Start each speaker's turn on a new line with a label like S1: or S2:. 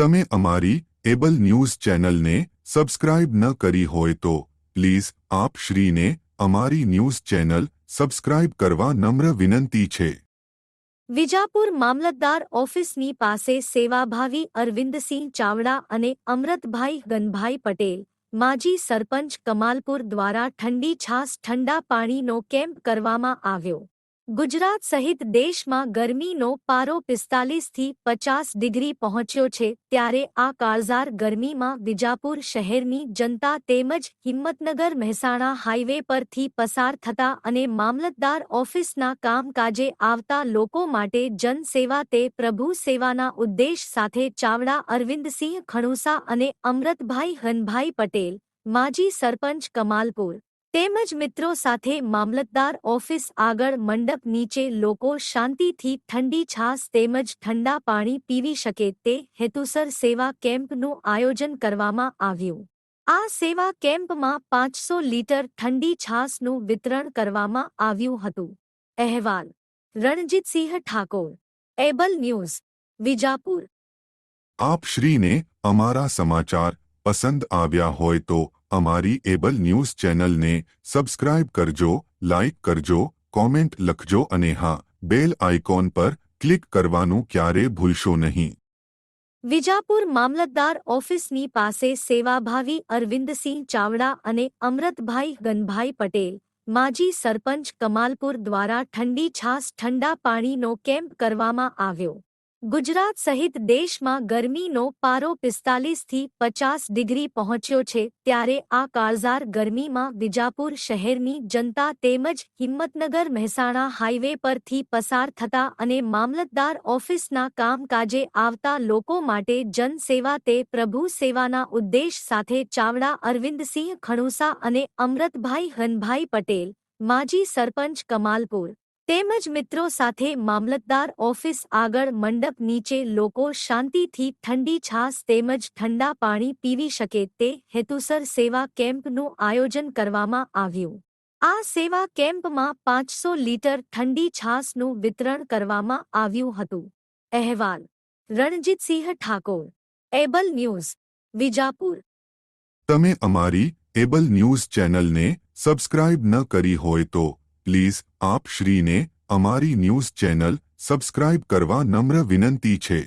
S1: તમે અમારી Able News ચેનલને સબસ્ક્રાઇબ ન કરી હોય તો પ્લીઝ આપ શ્રીને અમારી ન્યૂઝ ચેનલ સબસ્ક્રાઇબ કરવા નમ્ર વિનંતી છે.
S2: વિજાપુર મામલતદાર ઓફિસની પાસે સેવાભાવી અરવિંદસિંહ ચાવડા અને અમૃતભાઈ ગનભાઈ પટેલ, માજી સરપંચ કમાલપુર દ્વારા ઠંડી છાસ ઠંડા પાણીનો કેમ્પ કરવામાં આવ્યો. ગુજરાત સહિત દેશમાં ગરમીનો પારો પિસ્તાલીસથી પચાસ ડિગ્રી પહોંચ્યો છે, ત્યારે આ કાળઝાર ગરમીમાં વિજાપુર શહેરની જનતા તેમજ હિંમતનગર મહેસાણા હાઈવે પરથી પસાર થતા અને મામલતદાર ઓફિસના કામકાજે આવતા લોકો માટે જનસેવા તે પ્રભુ સેવાના ઉદ્દેશ સાથે ચાવડા અરવિંદસિંહ ખણુસા અને અમૃતભાઈ હનભાઈ પટેલ, માજી સરપંચ કમાલપુર. તેમજ મિત્રો સાથે મામલતદાર ઓફિસ આગળ મંડપ નીચે લોકો શાંતિથી ઠંડી છાસ તેમજ ઠંડા પાણી પીવી શકે તે હેતુસર સેવા કેમ્પનું આયોજન કરવામાં આવ્યું. આ સેવા કેમ્પમાં પાંચસો લીટર ઠંડી છાસનું વિતરણ કરવામાં આવ્યું હતું. અહેવાલ, રણજીતસિંહ ઠાકોર, એબલ ન્યૂઝ, વિજાપુર.
S1: આપ શ્રીને અમારા સમાચાર પસંદ આવ્યા હોય તો અમારી એબલ ન્યૂઝ ચેનલને સબસ્ક્રાઇબ કરજો, લાઇક કરજો, કોમેન્ટ લખજો અને હા, બેલ આઇકોન પર ક્લિક કરવાનું ક્યારે ભૂલશો નહીં.
S2: વિજાપુર મામલતદાર ઓફિસની પાસે સેવાભાવી અરવિંદસિંહ ચાવડા અને અમૃતભાઈ ગનભાઈ પટેલ, માજી સરપંચ કમાલપુર દ્વારા ઠંડી છાસ ઠંડા પાણીનો કેમ્પ કરવામાં આવ્યો. ગુજરાત સહિત દેશમાં ગરમીનો પારો પિસ્તાલીસથી પચાસ ડિગ્રી પહોંચ્યો છે ત્યારે આ કાળઝાર ગરમીમાં વિજાપુર શહેરની જનતા તેમજ હિંમતનગર મહેસાણા હાઈવે પરથી પસાર થતા અને મામલતદાર ઓફિસના કામકાજે આવતા લોકો માટે જનસેવા તે પ્રભુ સેવાના ઉદ્દેશ સાથે ચાવડા અરવિંદસિંહ ખણુસા અને અમૃતભાઈ હનભાઈ પટેલ, માજી સરપંચ કમાલપુર. તેમજ મિત્રો સાથે મામલતદાર ઓફિસ આગળ મંડપ નીચે લોકો શાંતિથી ઠંડી છાસ તેમજ ઠંડા પાણી પીવી શકે તે હેતુસર સેવા કેમ્પનું આયોજન કરવામાં આવ્યું. આ સેવા કેમ્પમાં પાંચસો લીટર ઠંડી છાસનું વિતરણ કરવામાં આવ્યું હતું. અહેવાલ, રણજીતસિંહ ઠાકોર, એબલ ન્યૂઝ, વિજાપુર.
S1: તમે અમારી એબલ ન્યૂઝ ચેનલને સબસ્ક્રાઇબ ન કરી હોય તો પ્લીઝ આપ શ્રીને અમારી ન્યૂઝ ચેનલ સબસ્ક્રાઇબ કરવા નમ્ર વિનંતી છે.